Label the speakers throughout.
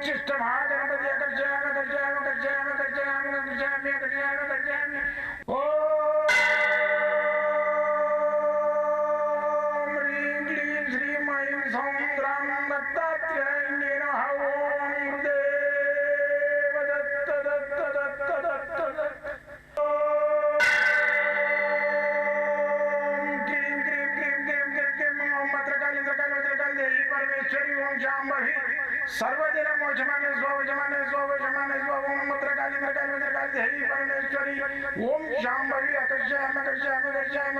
Speaker 1: चिष्ट महागणपति अकर्षयाम अकर्षयाम अकर्षयाम अकर्षयाम अकर्षयामि अकर्षयाम अकर्षयामि ॐ ह्रीं क्लीं सर्व जमानेश्वर जमानेश्वर जमानेश्वर ओम मत्र काली मत्र काली मत्र काली, हरि ओम शाम्भवी अकर्षयाम अकर्षयाम अकर्षयाम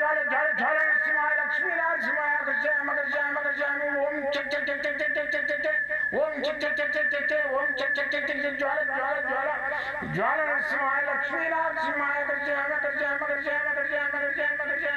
Speaker 1: जल जल जल शिवाय लक्ष्मी लाल शिवाय मगर जय मगर जय मगर जय ओम चक चक चक चक चक चक चक ओम चक चक चक चक चक ओम चक चक चक चक चक ज्वाला ज्वाला ज्वाला ज्वाला शिवाय लक्ष्मी लाल शिवाय मगर जय मगर जय मगर जय मगर जय मगर जय मगर जय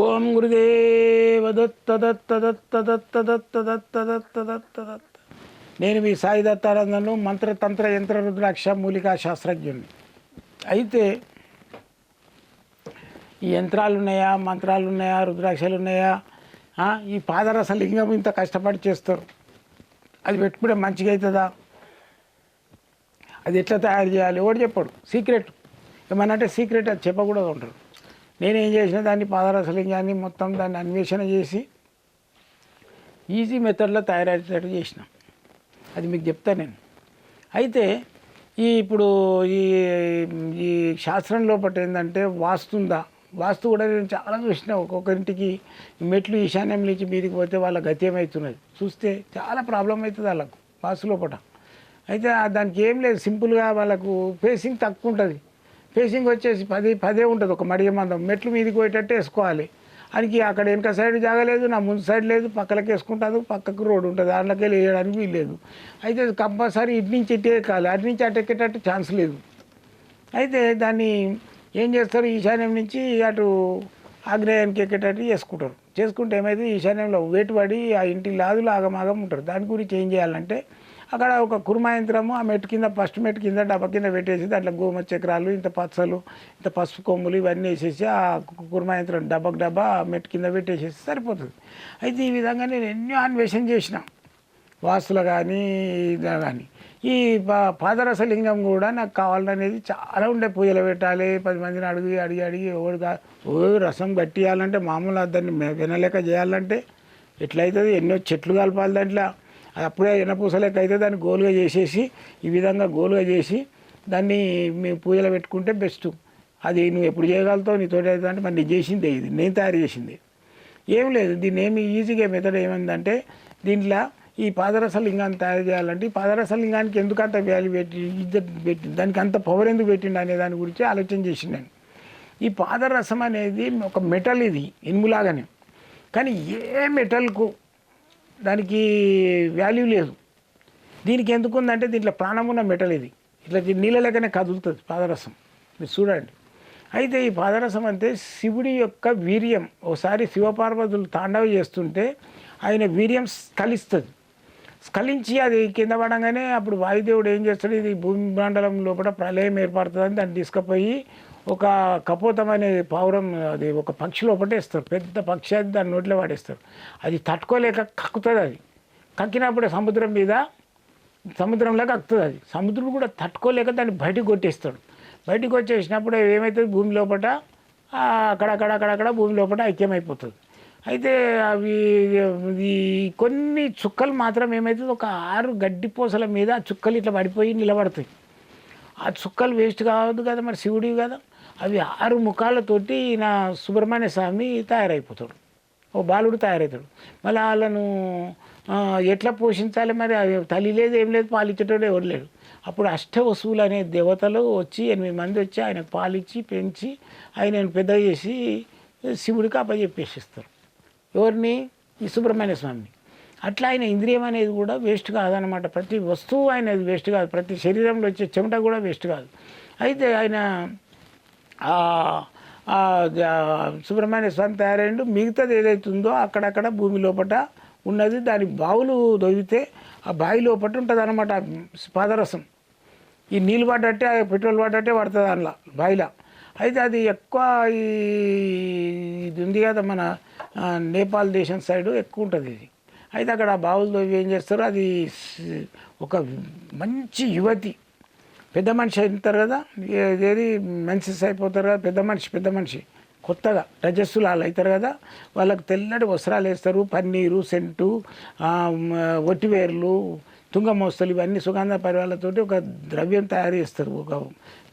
Speaker 2: ఓం గురుదేవ దత్త దత్త దత్త దత్త దత్త దత్త దత్త దత్త దత్త నేను మీ సాయి దత్తానందను మంత్రతంత్ర యంత్ర రుద్రాక్ష మూలికా శాస్త్రజ్ఞుని. అయితే ఈ యంత్రాలు ఉన్నాయా మంత్రాలు ఉన్నాయా రుద్రాక్షలు ఉన్నాయా ఈ పాదరస లింగం ఇంత కష్టపడి చేస్తారు. అది పెట్టుకుంటే మంచిగా అవుతుందా అది ఎట్లా తయారు చేయాలి? ఎవడు చెప్పాడు. సీక్రెట్. ఏమన్నా అంటే సీక్రెట్ అది చెప్పకూడదు ఉంటారు నేనేం చేసిన దాన్ని పాదరసలింగాన్ని మొత్తం దాన్ని అన్వేషణ చేసి ఈజీ మెథడ్లో తయారయ్యేటట్టు చేసినాం. అది మీకు చెప్తా నేను. అయితే ఈ ఇప్పుడు ఈ ఈ శాస్త్రం లోపల ఏంటంటే వాస్తుందా? వాస్తు కూడా నేను చాలా చూసిన. ఒక్కొక్కరింటికి మెట్లు ఈశాన్యం నుంచి మీదికి పోతే వాళ్ళ గతి ఏమవుతున్నది చూస్తే చాలా ప్రాబ్లం అవుతుంది వాళ్ళకు వాస్తు లోపల అయితే దానికి ఏం లేదు. సింపుల్గా వాళ్ళకు ఫేసింగ్ తక్కువ ఉంటుంది. ఫేసింగ్ వచ్చేసి పది పదే ఉంటుంది. ఒక మడిగ మందం. మెట్లు మీదకి పోయేటట్టు వేసుకోవాలి. అనికి అక్కడ వెనక సైడ్ జాగలేదు నా ముందు సైడ్ లేదు పక్కలకి వేసుకుంటాను పక్కకు రోడ్డు ఉంటుంది. దాంట్లోకి వెళ్ళి వేయడానికి వీల్లేదు అయితే కంపల్సరీ ఇటు నుంచి ఇటు ఎక్కాలి. అటు నుంచి అటు ఎక్కేటట్టు ఛాన్స్ లేదు. అయితే దాన్ని ఏం చేస్తారు? ఈశాన్యం నుంచి అటు ఆగ్నేయానికి ఎక్కేటట్టు చేసుకుంటారు. చేసుకుంటే ఏమైతే ఈశాన్యంలో వేటు పడి ఆ ఇంటి లాదులు ఆగమాగం ఉంటారు. దాని గురించి ఏం చేయాలంటే అక్కడ ఒక కుర్మా యంత్రము ఆ మెట్టు కింద ఫస్ట్ మెట్టు కింద డబ్బా కింద పెట్టేసి దాంట్లో గోమ చక్రాలు ఇంత పచ్చలు ఇంత పసుపు కొమ్ములు ఇవన్నీ వేసేసి ఆ కు- కుర్మా యంత్రం డబ్బాకు డబ్బా ఆ మెట్టు కింద పెట్టేసేసి సరిపోతుంది. అయితే ఈ విధంగా నేను ఎన్నో అన్వేషణ చేసిన. వాసులు కానీ ఇలా కానీ ఈ పా- పాదరసలింగం కూడా నాకు కావాలనేది చాలా ఉండే పూజలు పెట్టాలి. పది మందిని అడిగి అడిగి అడిగి ఎవడుగా ఓ రసం గట్టియాలంటే మామూలు దాన్ని వినలేక చేయాలంటే ఎట్లయితుంది? ఎన్నో చెట్లు కలపాలి దాంట్లో. అది అప్పుడే ఎనపూసలేక అయితే దాన్ని గోలుగా చేసేసి ఈ విధంగా గోలుగా చేసి దాన్ని మేము పూజలు పెట్టుకుంటే బెస్ట్. అది నువ్వు ఎప్పుడు చేయగలుగుతావు నీతోటి అయితే అంటే మరి చేసిందే ఇది. నేను తయారు చేసింది. ఏం లేదు దీన్ని ఏమి ఈజీగా మెథడ్ ఏమైందంటే దీంట్లో ఈ పాదరస లింగాన్ని తయారు చేయాలంటే ఈ పాదరస లింగానికి ఎందుకు అంత వాల్యూ పెట్టి ఇజ్జత్ పెట్టి దానికి అంత పవర్ ఎందుకు పెట్టిండు అనే దాని గురించి ఆలోచన చేసిండు నేను. ఈ పాదరసం అనేది ఒక మెటల్ ఇది ఇనుములాగానే. కానీ ఏ మెటల్కు దానికి వాల్యూ లేదు. దీనికి ఎందుకు ఉందంటే దీంట్లో ప్రాణం ఉన్న మెటల్ ఇది. ఇట్లా నీళ్ళ లెక్కనే కదులుతుంది పాదరసం. మీరు చూడండి. అయితే ఈ పాదరసం అంటే శివుడి యొక్క వీర్యం. ఒకసారి శివపార్వతులు తాండవ చేస్తుంటే ఆయన వీర్యం స్ఖలిస్తుంది. స్ఖలించి అది కింద పడంగానే అప్పుడు వాయుదేవుడు ఏం చేస్తాడు? ఇది భూమి మండలం లోపల ప్రళయం ఏర్పడుతుందని దాన్ని తీసుకుపోయి ఒక కపోతం అనే పావురం అది ఒక పక్షి పట్టేస్తారు పెద్ద పక్షి అది దాని నోట్లో పడేస్తారు అది తట్టుకోలేక కక్కుతుంది అది. కక్కినప్పుడు సముద్రం మీద సముద్రంలో కక్కుతుంది అది. సముద్రం కూడా తట్టుకోలేక దాన్ని బయటకు కొట్టేస్తాడు. బయటకు వచ్చేసినప్పుడు ఏమవుతుంది భూమి లోపల అక్కడక్కడ అక్కడక్కడ భూమి లోపల ఐక్యమైపోతుంది. అయితే అవి ఈ కొన్ని చుక్కలు మాత్రం ఏమవుతుంది ఒక ఆరు గడ్డి పూసల మీద చుక్కలు ఇట్లా పడిపోయి నిలబడతాయి. ఆ చుక్కలు వేస్ట్ కావద్దు కదా మరి శివుడివి కదా. అవి ఆరు ముఖాలతోటి నా సుబ్రహ్మణ్య స్వామి తయారైపోతాడు. ఓ బాలుడు తయారవుతాడు మళ్ళీ వాళ్ళను ఎట్లా పోషించాలి మరి? అవి తల్లి లేదు ఏం లేదు పాలిచ్చేటోడు ఎవరు లేడు. అప్పుడు అష్టవసువులు అనే దేవతలు వచ్చి ఎనిమిది మంది వచ్చి ఆయనకు పాలిచ్చి పెంచి ఆయన పెద్ద చేసి శివుడికి అప్పచెప్పేసిస్తారు. ఎవరిని? ఈ సుబ్రహ్మణ్య స్వామిని. అట్లా ఆయన ఇంద్రియం అనేది కూడా వేస్ట్ కాదనమాట ప్రతి వస్తువు అనేది వేస్ట్ కాదు. ప్రతి శరీరంలో వచ్చే చెమట కూడా వేస్ట్ కాదు. అయితే ఆయన సుబ్రహ్మణ్య స్వామి తయారైండు. మిగతాది ఏదైతుందో అక్కడక్కడ భూమి లోపట ఉన్నది. దాని బావులు దొవితే ఆ బావి లోపల ఉంటుంది అనమాట పాదరసం. ఈ నీళ్ళు పడ్డట్టే ఆ పెట్రోల్ పడ్డట్టే పడుతుంది అందులో బావిలో అయితే అది ఎక్కువ ఈ ఇది ఉంది కదా మన నేపాల్ దేశం సైడు ఎక్కువ ఉంటుంది ఇది. అయితే అక్కడ ఆ బావులు ఏం చేస్తారు అది ఒక మంచి యువతి. పెద్ద మనిషి అవుతారు కదా ఏది మెన్సెస్ అయిపోతారు కదా పెద్ద మనిషి పెద్ద మనిషి. కొత్తగా రజస్సులు వాళ్ళు అవుతారు కదా వాళ్ళకి తెల్లటి వస్త్రాలు వేస్తారు పన్నీరు సెంటు ఆ, మ, ఒట్టివేర్లు తుంగమోస్తలు ఇవన్నీ సుగంధ పరివాళ్ళతోటి ఒక ద్రవ్యం తయారు చేస్తారు. ఒక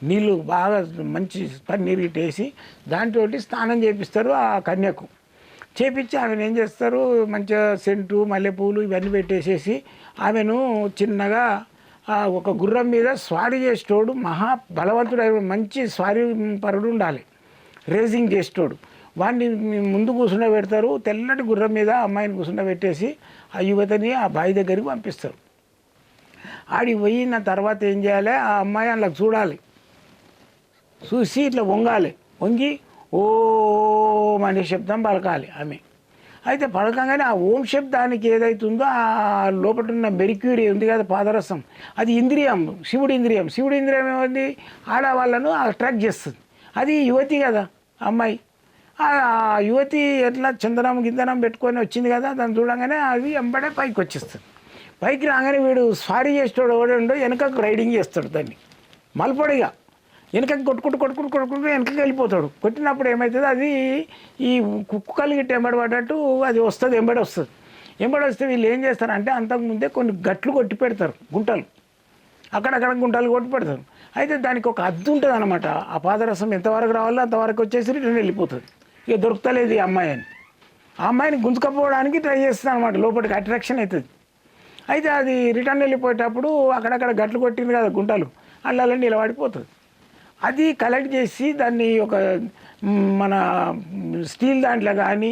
Speaker 2: నీళ్ళు బాగా మంచి పన్నీరు ఇటేసి దాంట్లో స్నానం చేపిస్తారు ఆ కన్యకు. చేపించి ఆమెను ఏం చేస్తారు? మంచిగా సెంటు మల్లెపూలు ఇవన్నీ పెట్టేసేసి ఆమెను చిన్నగా ఒక గుర్రం మీద స్వారీ చేసేటోడు మహా బలవంతుడు మంచి స్వారీ పరుడు ఉండాలి. రేసింగ్ చేసేటోడు. వాడిని ముందు కూర్చుండ పెడతారు తెల్లటి గుర్రం మీద అమ్మాయిని కూర్చుండ పెట్టేసి ఆ యువతని ఆ బావి దగ్గరికి పంపిస్తారు. ఆడికి పోయిన తర్వాత ఏం చేయాలి? ఆ అమ్మాయి అందులో చూడాలి. చూసి ఇట్లా వంగాలి. వంగి ఓం అనే శబ్దం పలకాలి ఆమె. అయితే పలకంగానే ఆ ఓం శబ్దానికి ఏదైతుందో ఆ లోపల ఉన్న మెరిక్యూరీ ఉంది కదా పాదరసం అది ఇంద్రియం శివుడి ఇంద్రియం. శివుడి ఇంద్రియం ఏముంది? ఆడవాళ్ళను అట్రాక్ట్ చేస్తుంది. అది యువతి కదా అమ్మాయి. ఆ యువతి ఎట్లా చందనం గిందనం పెట్టుకొని వచ్చింది కదా దాన్ని చూడంగానే అది వెంబడే పైకి వచ్చేస్తుంది. పైకి రాగానే వీడు స్వారీ చేసేటోడు ఎవడో వెనకకు రైడింగ్ చేస్తాడు దాన్ని. మల్పొడిగా. వెనకకి కొట్టుకుంటూ కొట్టుకుంటూ కొట్టుకుంటూ వెనకకి వెళ్ళిపోతాడు. కొట్టినప్పుడు ఏమవుతుంది అది ఈ కుక్కలు గిట్ట ఎంబడి పడ్డట్టు అది వస్తుంది ఎంబడి వస్తుంది. ఎంబడి వస్తే వీళ్ళు ఏం చేస్తారంటే అంతకుముందే కొన్ని గట్లు కొట్టి పెడతారు గుంటలు. అక్కడక్కడ గుంటలు కొట్టి పెడతారు. అయితే దానికి ఒక అద్దు ఉంటుంది అనమాట ఆ పాదరసం ఎంతవరకు రావాలో అంతవరకు వచ్చేసి రిటర్న్ వెళ్ళిపోతుంది. ఇక దొరుకుతలేదు ఈ అమ్మాయి అని ఆ అమ్మాయిని గుంజుకపోవడానికి ట్రై చేస్తుంది అనమాట లోపలికి అట్రాక్షన్ అవుతుంది. అయితే అది రిటర్న్ వెళ్ళిపోయేటప్పుడు అక్కడక్కడ గట్లు కొట్టింది కదా గుంటలు. అల్లాలో నిలబడిపోతుంది. అది కలెక్ట్ చేసి దాన్ని ఒక మన స్టీల్ దాంట్లో కానీ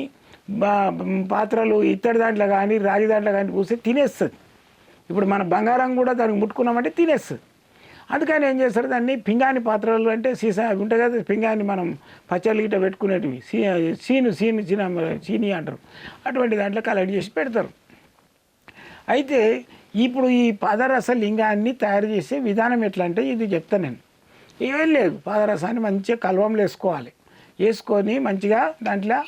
Speaker 2: పాత్రలు ఇత్తడి దాంట్లో కానీ రాగి దాంట్లో కానీ పూస్తే తినేస్తుంది. ఇప్పుడు మన బంగారం కూడా దానికి ముట్టుకున్నామంటే తినేస్తుంది. అందుకని ఏం చేస్తారు దాన్ని పింగాని పాత్రలు అంటే సీసా అవి ఉంటాయి కదా పింగాని మనం పచ్చళ్ళు గిట్ట పెట్టుకునేటివి సీ సీను సీను చిన్న చీని అంటారు. అటువంటి దాంట్లో కలెక్ట్ చేసి పెడతారు. అయితే ఇప్పుడు ఈ పాదరస లింగాన్ని తయారు చేసే విధానం ఎట్లా అంటే ఇది చెప్తాను నేను. ఏం లేదు. పాదరసాన్ని మంచిగా కలవంలో వేసుకోవాలి. వేసుకొని మంచిగా దాంట్లో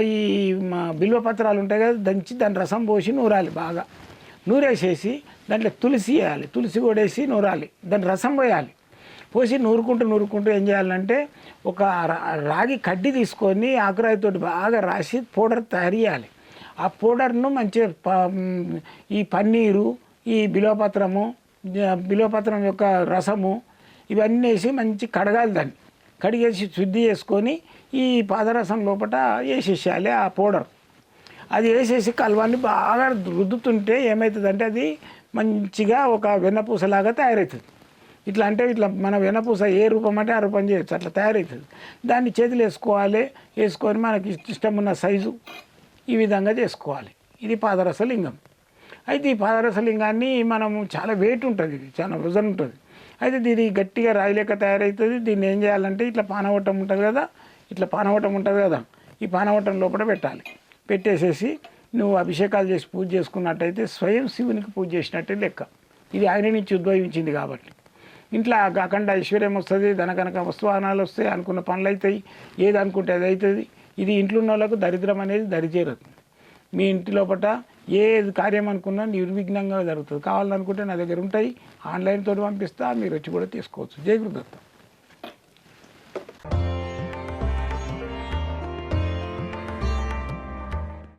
Speaker 2: ఈ మా బిల్వపత్రాలు ఉంటాయి కదా దంచి దాని రసం పోసి నూరాలి బాగా. నూరేసేసి దాంట్లో తులసి వేయాలి. తులసి కొడేసి నూరాలి. దాని రసం పోయాలి. పోసి నూరుకుంటూ నూరుకుంటూ ఏం చేయాలంటే ఒక రా- రాగి కడ్డి తీసుకొని ఆకురాయితో బాగా రాసి పౌడర్ తయారు చేయాలి. ఆ పౌడర్ను మంచిగా ఈ పన్నీరు ఈ బిలోపత్రము బిలోపత్రం యొక్క రసము ఇవన్నీ వేసి మంచి కడగాలి దాన్ని. కడిగేసి శుద్ధి చేసుకొని ఈ పాదరసం లోపల వేసేసేయాలి ఆ పౌడర్. అది వేసేసి కలవాన్ని బాగా రుద్దుతుంటే ఏమవుతుందంటే అది మంచిగా ఒక వెన్నపూసలాగా తయారవుతుంది ఇట్లా అంటే ఇట్లా మన వెన్నపూస ఏ రూపం అంటే ఆ రూపం చేయొచ్చు అట్లా తయారవుతుంది దాన్ని చేతులు వేసుకోవాలి వేసుకొని మనకి ఇష్టం ఉన్న సైజు ఈ విధంగా చేసుకోవాలి. ఇది పాదరస లింగం. అయితే ఈ పాదరసలింగాన్ని మనము చాలా వెయిట్ ఉంటుంది ఇది చాలా వజన్ ఉంటుంది. అయితే దీని గట్టిగా రాయిలేక తయారవుతుంది దీన్ని ఏం చేయాలంటే ఇట్లా పానవటం ఉంటుంది కదా ఇట్లా పానవటం ఉంటుంది కదా ఈ పానవటం లోపల పెట్టాలి. పెట్టేసేసి నువ్వు అభిషేకాలు చేసి పూజ చేసుకున్నట్టయితే స్వయం శివునికి పూజ చేసినట్టే లెక్క. ఇది ఆయన నుంచి ఉద్భవించింది కాబట్టి. ఇంట్లో అఖండ ఐశ్వర్యం వస్తుంది ధనకనక వస్తువాహనాలు వస్తాయి అనుకున్న పనులు అవుతాయి ఏది అనుకుంటే అది అవుతుంది ఇది ఇంట్లో ఉన్న వాళ్ళకు దరిద్రం అనేది దరిచేరదు. మీ ఇంటి లోపల ఏ కార్యం అనుకున్నా నిర్విఘ్నంగా జరుగుతుంది. కావాలనుకుంటే నా దగ్గర ఉంటాయి. ఆన్లైన్ తోటి పంపిస్తా మీరు వచ్చి కూడా తీసుకోవచ్చు. జయగురుదత్తం